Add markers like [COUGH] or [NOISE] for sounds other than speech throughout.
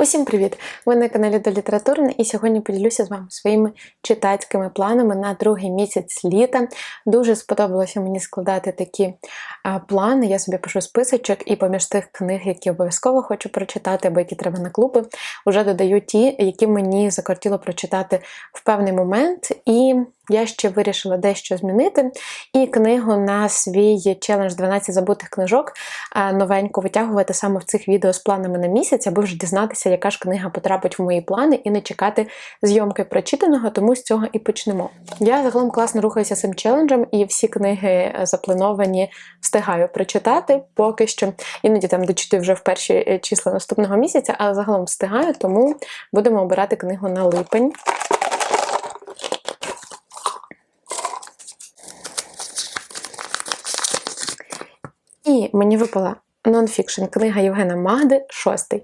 Усім привіт! Ви на каналі до Літературне і сьогодні поділюся з вами своїми читацькими планами на другий місяць літа. Дуже сподобалося мені складати такі а, плани. Я собі пишу списочок, і поміж тих книг, які обов'язково хочу прочитати, або які треба на клуби, вже додаю ті, які мені закортіло прочитати в певний момент. І я ще вирішила дещо змінити. І книгу на свій челендж 12 забутих книжок а, новеньку витягувати саме в цих відео з планами на місяць, аби вже дізнатися, яка ж книга потрапить в мої плани, і не чекати зйомки прочитаного, тому з цього і почнемо. Я загалом класно рухаюся цим челенджем, і всі книги е, заплановані встигаю прочитати поки що. Іноді там дочитую вже в перші е, числа наступного місяця, але загалом встигаю, тому будемо обирати книгу на липень. Мені випала нонфікшн книга Євгена Магди Шостий.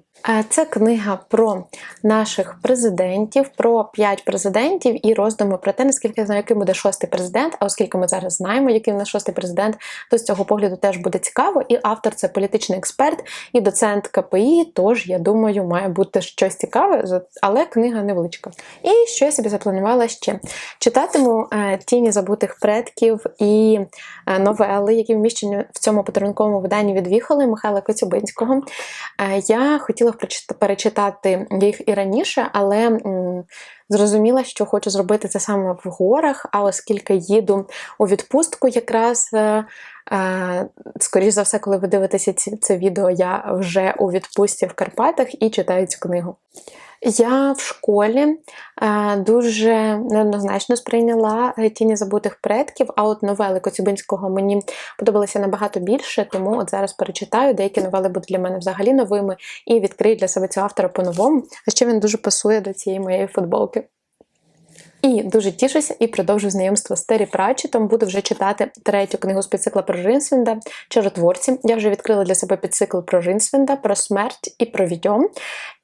Це книга про наших президентів, про п'ять президентів і роздуми про те, наскільки я знаю, яким буде шостий президент. А оскільки ми зараз знаємо, який в нас шостий президент, то з цього погляду теж буде цікаво. І автор це політичний експерт і доцент КПІ. Тож я думаю, має бути щось цікаве, але книга невеличка. І що я собі запланувала ще читатиму е, тіні забутих предків і е, новели, які вміщені в цьому подарунковому виданні від Віхоли Михайла Коцюбинського. Е, Я хотіла перечитати їх і раніше, але зрозуміла, що хочу зробити це саме в горах. А оскільки їду у відпустку, якраз е, е, скоріш за все, коли ви дивитеся це відео, я вже у відпустці в Карпатах і читаю цю книгу. Я в школі е, дуже неоднозначно сприйняла тіні забутих предків, а от новели Коцюбинського мені подобалися набагато більше, тому от зараз перечитаю. Деякі новели будуть для мене взагалі новими і відкрию для себе цього автора по-новому. А ще він дуже пасує до цієї моєї футболки. І дуже тішуся і продовжую знайомство з Террі Пратчетом. Буду вже читати третю книгу з підцикла про Ринсвінда «Чаротворці». Я вже відкрила для себе підцикл про Ринсвінда, про смерть і про відьом.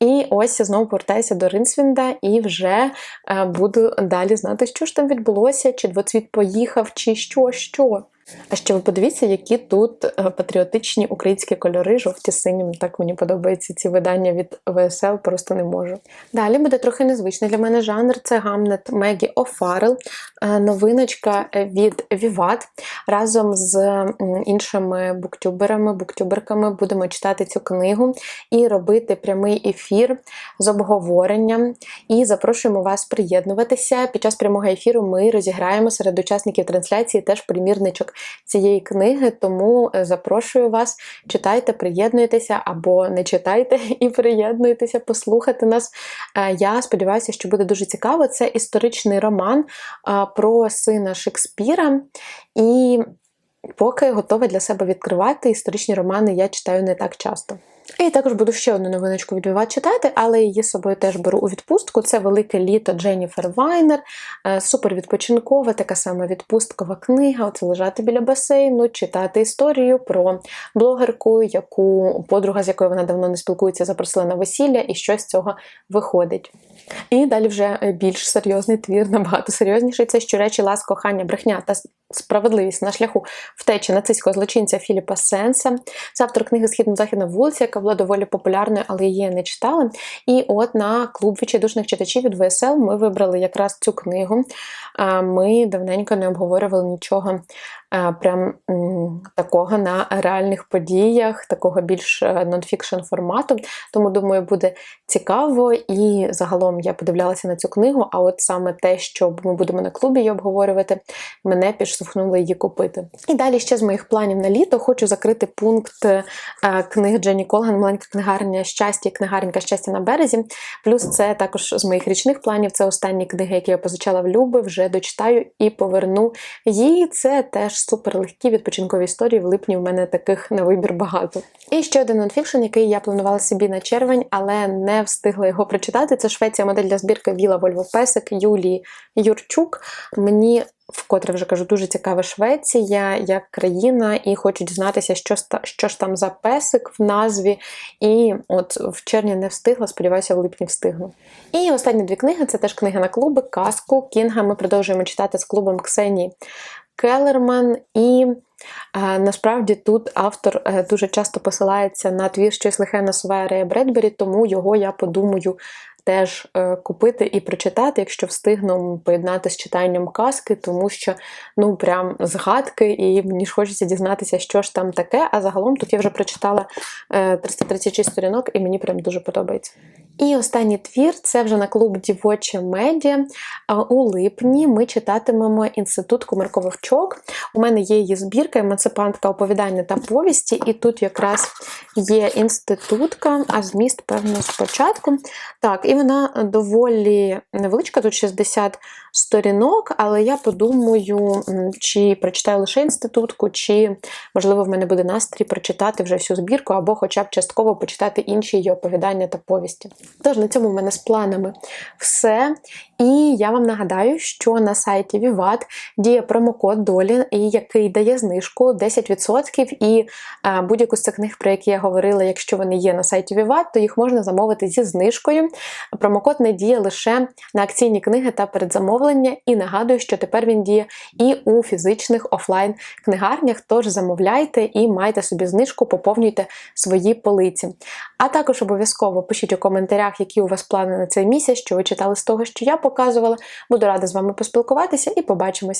І ось я знову повертаюся до Ринсвінда і вже е, буду далі знати, що ж там відбулося, чи двоцвіт поїхав, чи що, що. А ще ви подивіться, які тут е, патріотичні українські кольори, жовті синім. Так мені подобаються ці видання від ВСЛ, просто не можу. Далі буде трохи незвичний для мене жанр. Це Гамнет Мегі О'Фаррел, е, новиночка від Віват. Разом з іншими буктюберами, буктюберками будемо читати цю книгу і робити прямий ефір з обговоренням. І запрошуємо вас приєднуватися. Під час прямого ефіру ми розіграємо серед учасників трансляції теж примірничок цієї книги, тому е, запрошую вас, читайте, приєднуйтеся або не читайте [LAUGHS] і приєднуйтеся, послухати нас. Е, я сподіваюся, що буде дуже цікаво. Це історичний роман про сина Шекспіра. І поки готова для себе відкривати історичні романи, я читаю не так часто. І також буду ще одну новиночку відбивати читати, але її з собою теж беру у відпустку. Це велике літо Дженніфер Вайнер, супер відпочинкова, така сама відпусткова книга. Оце лежати біля басейну, читати історію про блогерку, яку подруга, з якою вона давно не спілкується, запросила на весілля, і що з цього виходить. І далі вже більш серйозний твір, набагато серйозніший. Це щоречі лас, кохання, брехня та справедливість на шляху втечі нацистського злочинця Філіпа Сенса. Це автор книги Східно-західна вулиця, яка була доволі популярною, але її не читали. І от на клуб відчайдушних читачів від ВСЛ ми вибрали якраз цю книгу. Ми давненько не обговорювали нічого прям такого на реальних подіях, такого більш е, нонфікшн формату. Тому, думаю, буде цікаво. І загалом я подивлялася на цю книгу, а от саме те, що ми будемо на клубі її обговорювати, мене підштовхнуло її купити. І далі ще з моїх планів на літо хочу закрити пункт е, книг Дженні Колган, маленька книгарня щастя книгаренька щастя на березі. Плюс це також з моїх річних планів. Це останні книги, які я позичала в Люби, вже дочитаю і поверну її. Це теж супер легкі відпочинкові історії. В липні в мене таких на вибір багато. І ще один нонфікшн, який я планувала собі на червень, але не встигла його прочитати. Це Швеція модель для збірки Віла Вольво Песик Юлії Юрчук. Мені Вкотре вже кажу, дуже цікава Швеція як країна, і хочу дізнатися, що що ж там за песик в назві. І от в червні не встигла, сподіваюся, в липні встигну. І останні дві книги це теж книга на клуби, казку Кінга. Ми продовжуємо читати з клубом Ксенії Келерман. І Е, Насправді тут автор е, дуже часто посилається на твір щось лихе насуває Рея Бредбері, тому його я подумаю теж е, купити і прочитати, якщо встигну поєднати з читанням казки, тому що ну прям згадки, і мені ж хочеться дізнатися, що ж там таке. А загалом тут я вже прочитала е, 336 сторінок, і мені прям дуже подобається. І останній твір це вже на клуб Дівоче медіа. У липні ми читатимемо інститут Кумирко-Вовчок. У мене є її збірка, емансипантка оповідання та повісті, і тут якраз є інститутка, а зміст, певно, спочатку. Так, і вона доволі невеличка, тут 60 сторінок, але я подумаю, чи прочитаю лише інститутку, чи, можливо, в мене буде настрій прочитати вже всю збірку, або хоча б частково почитати інші її оповідання та повісті. Тож на цьому в мене з планами все. І я вам нагадаю, що на сайті Vivat діє промокод долі, який дає знижку 10%. І е, будь-яку з цих книг, про які я говорила, якщо вони є на сайті Vivat, то їх можна замовити зі знижкою. Промокод не діє лише на акційні книги та передзамовлення. І нагадую, що тепер він діє і у фізичних офлайн книгарнях. Тож замовляйте і майте собі знижку, поповнюйте свої полиці. А також обов'язково пишіть у коментарях, які у вас плани на цей місяць, що ви читали з того, що я показувала. Буду рада з вами поспілкуватися і побачимося.